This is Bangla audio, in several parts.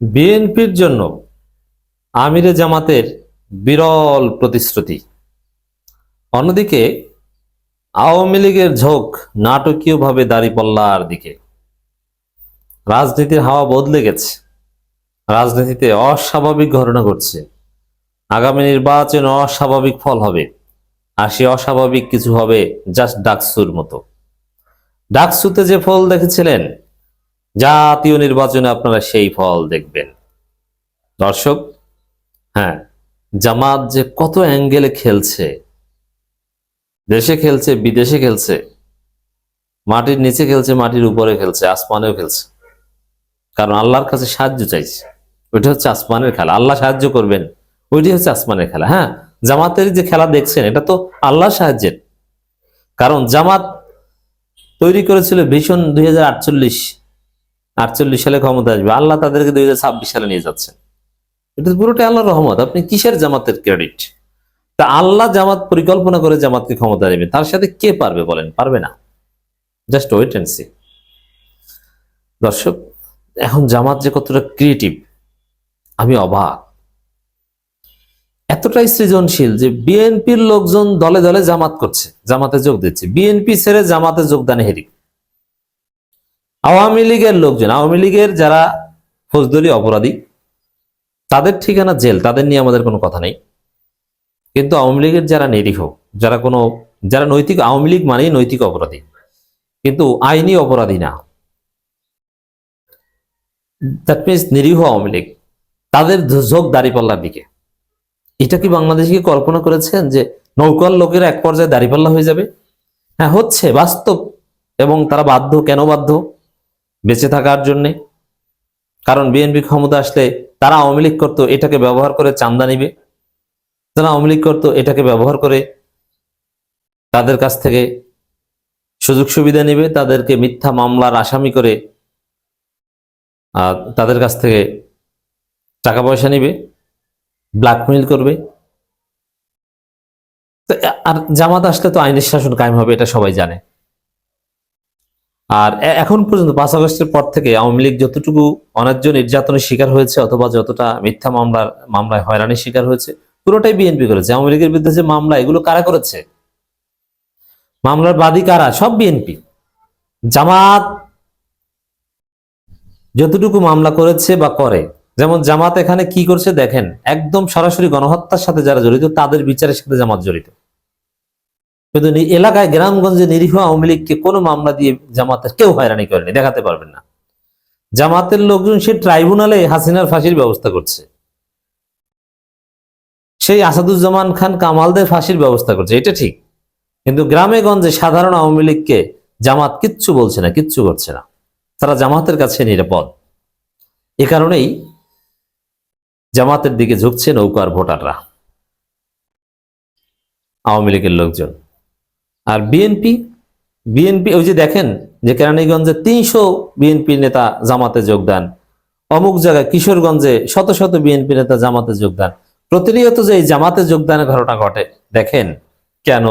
বিএনপির জন্য আমিরে জামাতের বিরল প্রতিশ্রুতি। অন্যদিকে, আওয়ামী লীগের ঝোঁক নাটকীয়ভাবে দাঁড়িপাল্লার দিকে। রাজনীতির হাওয়া বদলে গেছে। রাজনীতিতে অস্বাভাবিক ঘটনা ঘটছে। আগামী নির্বাচন অস্বাভাবিক ফল হবে। আর সে অস্বাভাবিক কিছু হবে জাস্ট ডাকসুর মতো। ডাকসুতে যে ফল দেখেছিলেন জাতীয় নির্বাচনে আপনারা সেই ফল দেখবেন। দর্শক হ্যাঁ জামাত যে কত অ্যাঙ্গেলে খেলছে, দেশে খেলছে, বিদেশে খেলছে, মাটির নিচে খেলছে, মাটির উপরে খেলছে, আসমানেও খেলছে। কারণ আল্লাহর কাছে সাহায্য চাইছে। ওইটা হচ্ছে আসমানের খেলা। আল্লাহ সাহায্য করবেন ওইটি হচ্ছে আসমানের খেলা। হ্যাঁ জামাতের যে খেলা দেখছেন, এটা তো আল্লাহ সাহায্যের। কারণ জামাত তৈরি করেছিল ভীষণ দুই হাজার আটচল্লিশ আটচল্লিশ সালে ক্ষমতা আসবে। আল্লাহ তাদেরকে দুই হাজার ছাব্বিশ সালে নিয়ে যাচ্ছেন। এটা পুরোটাই আল্লাহর রহমত। আপনি কিসের জামাতের ক্রেডিট তা আল্লাহ জামাত পরিকল্পনা করে জামাতকে ক্ষমতা নেবে তার সাথে কে পারবে বলেন? পারবে না। জাস্ট ওয়েট অ্যান্ড সি দর্শক, এখন জামাত যে কতটা ক্রিয়েটিভ আমি অবাক। এতটাই সৃজনশীল যে বিএনপির লোকজন দলে দলে জামাত করছে, জামাতে যোগ দিচ্ছে। বিএনপি ছেড়ে জামাতে যোগদানে হেরি আওয়ামী লীগের লোকজন, আওয়ামী লীগের যারা ফৌজদারি অপরাধী, তাদের ঠিকানা জেল, তাদের নিয়ে আমাদের কোনো কথা নেই। কিন্তু আওয়ামী লীগের যারা নিরীহ, যারা কোনো, যারা নৈতিক, আওয়ামী লীগ মানেই নৈতিক অপরাধী, কিন্তু আইনি অপরাধী না। দ্যাট মিনস নিরীহ আওয়ামী লীগ, তাদের ঝোঁক দাঁড়িপাল্লার দিকে। এটা কি বাংলাদেশকে কল্পনা করেছেন যে নৌকার লোকেরা এক পর্যায়ে দাঁড়িপাল্লা হয়ে যাবে? হ্যাঁ হচ্ছে, বাস্তব। এবং তারা বাধ্য, কেন বাধ্য? বেঁচে থাকার জন্যে। কারণ বিএনপি ক্ষমতা আসলে তারা আওয়ামী লীগ করতো, এটাকে ব্যবহার করে চান্দা নিবে। তারা আওয়ামী লীগ করতো, এটাকে ব্যবহার করে তাদের কাছ থেকে সুযোগ সুবিধা নেবে, তাদেরকে মিথ্যা মামলার আসামি করে তাদের কাছ থেকে টাকা পয়সা নিবে ব্ল্যাকমেইল করবে। আর জামাত আসলে তো আইনের শাসন কায়েম হবে, এটা সবাই জানে। আর এখন পর্যন্ত পাঁচ আগস্টের পর থেকে আওয়ামী লীগ যতটুকু অন্যায্য নির্যাতনের শিকার হয়েছে অথবা যতটা মিথ্যা মামলার, মামলায় হয়রানির শিকার হয়েছে, পুরোটাই বিএনপি করেছে। আওয়ামী লীগের বিরুদ্ধে যে মামলা, এগুলো কারা করেছে? মামলার বাদী কারা? সব বিএনপি। জামাত যতটুকু মামলা করেছে বা করে, যেমন জামাত এখানে কি করছে দেখেন, একদম সরাসরি গণহত্যার সাথে যারা জড়িত, তাদের বিচারের সাথে জামাত জড়িত। কিন্তু এলাকায় গ্রামগঞ্জে নিরীহ আওয়ামী লীগকে কোনো মামলা দিয়ে জামাতের কেউ হয়রানি করেনি, দেখাতে পারবেন না। জামাতের লোকজন সে ট্রাইব্যুনালে হাসিনার ফাঁসির ব্যবস্থা করছে। সেই আসাদুজ্জামান খান কামালদের ফাঁসির ব্যবস্থা করছে, এটা ঠিক। কিন্তু গ্রামে গঞ্জে সাধারণ আওয়ামী লীগকে জামাত কিচ্ছু বলছে না, কিচ্ছু করছে না। তারা জামাতের কাছে নিরাপদ। এ কারণেই জামাতের দিকে ঝুঁকছে নৌকার ভোটাররা, আওয়ামী লীগের লোকজন। আর বিএনপি বিএনপি ওই যে দেখেন যে কেরানীগঞ্জে তিনশো বিএনপি নেতা জামাতে যোগদান। অমুক জায়গায় কিশোরগঞ্জে শত শত বিএনপি নেতা জামাতে যোগদান। প্রতিনিয়ত যে এই জামাতে যোগদানের ঘটনা ঘটে, দেখেন কেন?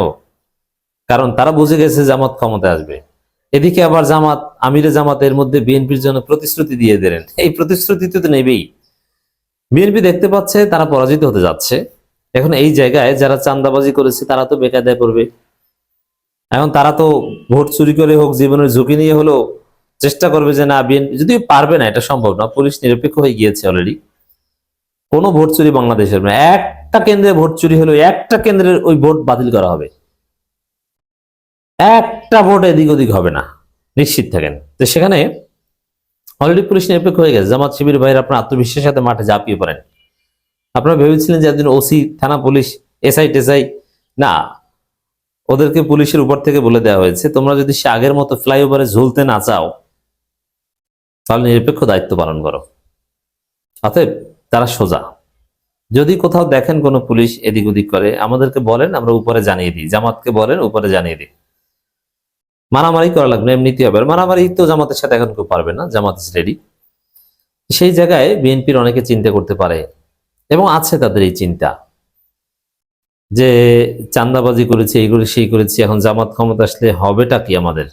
কারণ তারা বুঝে গেছে জামাত ক্ষমতা আসবে। এদিকে আবার জামাত, আমিরে জামাতের মধ্যে বিএনপির জন্য প্রতিশ্রুতি দিয়ে দিলেন। এই প্রতিশ্রুতি তো নেবেই। বিএনপি দেখতে পাচ্ছে, তারা পরাজিত হতে যাচ্ছে। এখন এই জায়গায় যারা চান্দাবাজি করেছে, তারা তো বেকায়দায় পড়বে। এখন তারা তো ভোট চুরি করে হোক, জীবনের ঝুঁকি নিয়ে হলেও চেষ্টা করবে যে না বিএনপি যদিও পারবে না, এটা সম্ভব না। পুলিশ নিরপেক্ষ হয়ে গিয়েছে অলরেডি কোনো ভোট চুরি বাংলাদেশের না। একটা কেন্দ্রে ভোট চুরি হলো একটা কেন্দ্রের ওই ভোট বাতিল করা হবে। একটা ভোট এদিক ওদিক হবে না। নিশ্চিত থাকেন। তো সেখানে অলরেডি পুলিশ নিরপেক্ষ হয়ে গেছে। জামাত শিবির ভাইয়ের আপনার আত্মবিশ্বাসের সাথে মাঠে ঝাঁপিয়ে পড়েন। আপনারা ভেবেছিলেন যে একদিন ওসি, থানা পুলিশ, এসআই, টেসআই? না। ওদেরকে পুলিশের উপর থেকে বলে দেওয়া হয়েছে তোমরা যদি সে আগের মতো ফ্লাইওভারে ঝুলতে না চাও তাহলে নিরপেক্ষ দায়িত্ব পালন করো। অতএব তারা সোজা। যদি কোথাও দেখেন কোনো পুলিশ এদিক ওদিক করে আমাদেরকে বলেন আমরা উপরে জানিয়ে দিই। জামাতকে বলেন উপরে জানিয়ে দিই। মারামারি করা লাগবে না, এমনিতেই হবে। মারামারি তো জামাতের সাথে এখন কেউ পারবে না জামাত ইস রেডি সেই জায়গায় বিএনপির অনেকে চিন্তা করতে পারে এবং আছে তাদের এই চিন্তা। যে চান্দাবাজি করেছে এই করে সেই করেছি, এখন জামাত ক্ষমতা আসলে হবেটা কি আমাদের?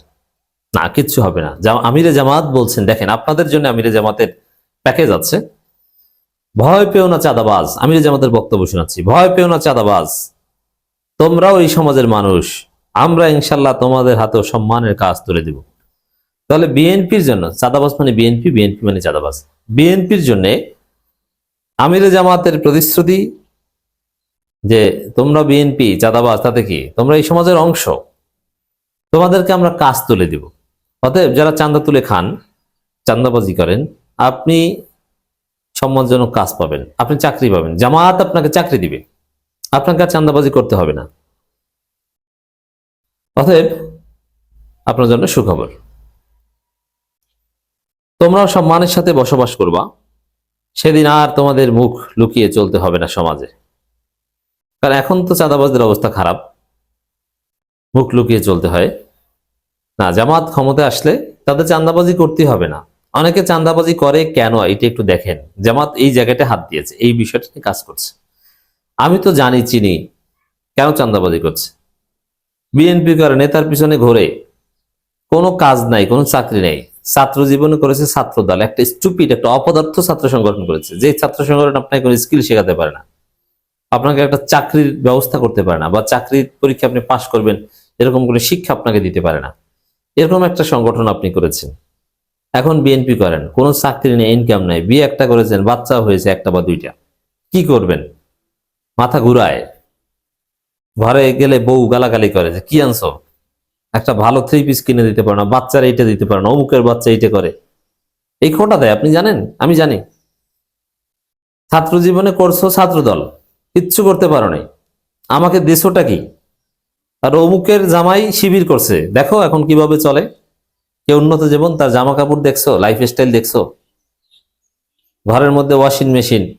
না, কিচ্ছু হবে না। আমিরে জামাত বলছেন, দেখেন, আপনাদের জন্য আমিরে জামাতের প্যাকেজ আছে। ভয় পেও না চাঁদাবাজ। আমি যে আমাদের বক্তব্য শোনাচ্ছি। ভয় পেও না চাঁদাবাজ। তোমরাও এই সমাজের মানুষ। আমরা ইনশাল্লাহ তোমাদের হাতেও সম্মানের কাজ তুলে দিব। তাহলে বিএনপির জন্য, চাঁদাবাজ মানে বিএনপি? বিএনপি মানে চাঁদাবাজ। বিএনপির জন্য আমিরে জামাতের প্রতিশ্রুতি যে তোমরা বিএনপি চাঁদাবাজ, তাতে কি? তোমরা এই সমাজের অংশ। তোমাদেরকে আমরা কাজ তুলে দিব। অতএব যারা চাঁদা তুলে খান, চাঁদাবাজি করেন, আপনি সম্মানজনক কাজ পাবেন। আপনি চাকরি পাবেন। জামাত আপনাকে চাকরি দিবে। আপনাকে আর চান্দাবাজি করতে হবে না। অতএব আপনার জন্য সুখবর। তোমরাও সম্মানের সাথে বসবাস করবা। সেদিন আর তোমাদের মুখ লুকিয়ে চলতে হবে না সমাজে। কারণ এখন তো চাঁদাবাজদের অবস্থা খারাপ। মুখ লুকিয়ে চলতে হয়। না, জামাত ক্ষমতায় আসলে তাদের চাঁদাবাজি করতে হবে না। অনেকে চাঁদাবাজি করে কেন? এটা একটু দেখেন। জামাত এই জায়গাটা হাত দিয়েছে, এই বিষয়টা নিয়ে কাজ করছে। আমি তো জানি, চিনি কেন চাঁদাবাজি করছে। বিএনপি করে নেতার পিছনে ঘোরে কোনো কাজ নাই, কোনো চাকরি নেই। ছাত্র জীবনে করেছে ছাত্র দল একটা স্টুপিড একটা অপদার্থ ছাত্র সংগঠন করেছে। যে ছাত্র সংগঠন আপনাকে কোনো স্কিল শেখাতে পারে না। আপনাকে একটা চাকরির ব্যবস্থা করতে পারে না বা চাকরির পরীক্ষা আপনি পাশ করবেন, এরকম কোনো শিক্ষা আপনাকে দিতে পারে না। এরকম একটা সংগঠন আপনি করেছেন। এখন বিএনপি করেন, কোনো চাকরি নেই ইনকাম নেই, বিয়ে একটা করেছেন বাচ্চা হয়েছে একটা বা দুইটা। কি করবেন? মাথা ঘুরায়। ঘরে গেলে বউ গালাগালি করে যে, কি আনছো? একটা ভালো থ্রি পিস কিনে দিতে পারে না, বাচ্চারা এইটা দিতে পারে না, অমুকের বাচ্চা এইটা করে। এই খোটা দেয়, আপনি জানেন? আমি জানি। ছাত্র জীবনে করছ ছাত্র দল কিচ্ছু করতে পারো নাই। আমাকে দেশোটা কি? আর অমুকের জামাই শিবির করছে। দেখো এখন কীভাবে চলে। কে উন্নত জীবন, তার জামা কাপড় দেখছ লাইফ স্টাইল দেখছ। ঘরের মধ্যে ওয়াশিং মেশিন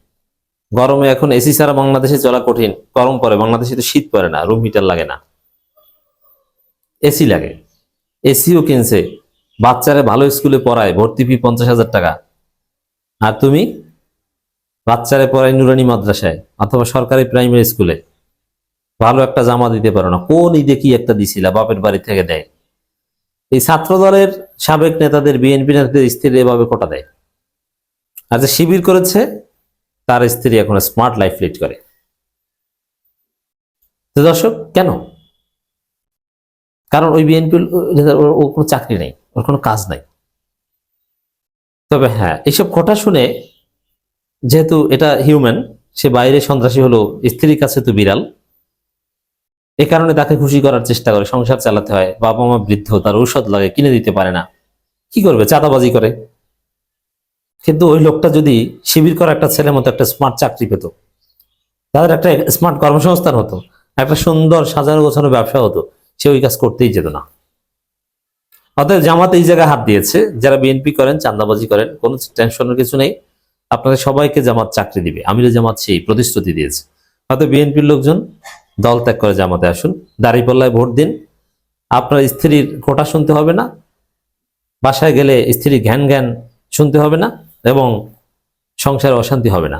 গরমে এখন এসি ছাড়া বাংলাদেশে চলা কঠিন। গরম পরে, বাংলাদেশে তো শীত পড়ে না রুম হিটার লাগে না। এসি লাগে। এসিও কিনছে। বাচ্চারা ভালো স্কুলে পড়ায়, ভর্তি ফি পঞ্চাশ হাজার টাকা। আর তুমি? বাচ্চারে পড়ায় নুরানি মাদ্রাসায় অথবা সরকারি প্রাইমারি স্কুলে ভালো একটা জামা দিতে পারো না। কোন ঈদে কি একটা দিছিলা? বাপের বাড়ি থেকে দেয়। এই ছাত্র দলের সাবেক নেতাদের, বিএনপি নেতাদের স্ত্রী এভাবে কোটা দেয়। আর যে শিবির করেছে, তার স্ত্রী এখন স্মার্ট লাইফ লিড করে। দর্শক, কেন? কারণ ওই বিএনপি ও কোনো চাকরি নেই, ওর কোনো কাজ নাই। তবে হ্যাঁ এইসব কথা শুনে যেহেতু এটা হিউম্যান সে বাইরে সন্ত্রাসী হলো, স্ত্রীর কাছে তো বিড়াল। এ কারণে তাকে খুশি করার চেষ্টা করে, সংসার চালাতে হয় বাবা মা বৃদ্ধ, তার ঔষধ লাগে, কিনে দিতে পারে না। কি করবে, চাঁদাবাজি করে। কিন্তু ওই লোকটা যদি শিবির করা একটা ছেলের মতো একটা স্মার্ট চাকরি পেত, তাদের একটা স্মার্ট কর্মসংস্থান হতো, একটা সুন্দর সাজানো গোছানো ব্যবসা হতো, সে ওই কাজ করতেই যেত না। অতএব জামাত এই জায়গায় হাত দিয়েছে, যারা বিএনপি করেন, চাঁদাবাজি করেন, কোনো টেনশনের কিছু নেই। আপনাদের সবাইকে জামাত চাকরি দিবে। আমিরে জামাত সেই প্রতিশ্রুতি দিয়েছে। হয়তো বিএনপির লোকজন দল ত্যাগ করে জামাতে আসুন, দাঁড়িপাল্লায় ভোট দিন। আপনার স্ত্রীর কোটা শুনতে হবে না, বাসায় গেলে স্ত্রীর ঘ্যান জ্ঞান শুনতে হবে না এবং সংসারে অশান্তি হবে না।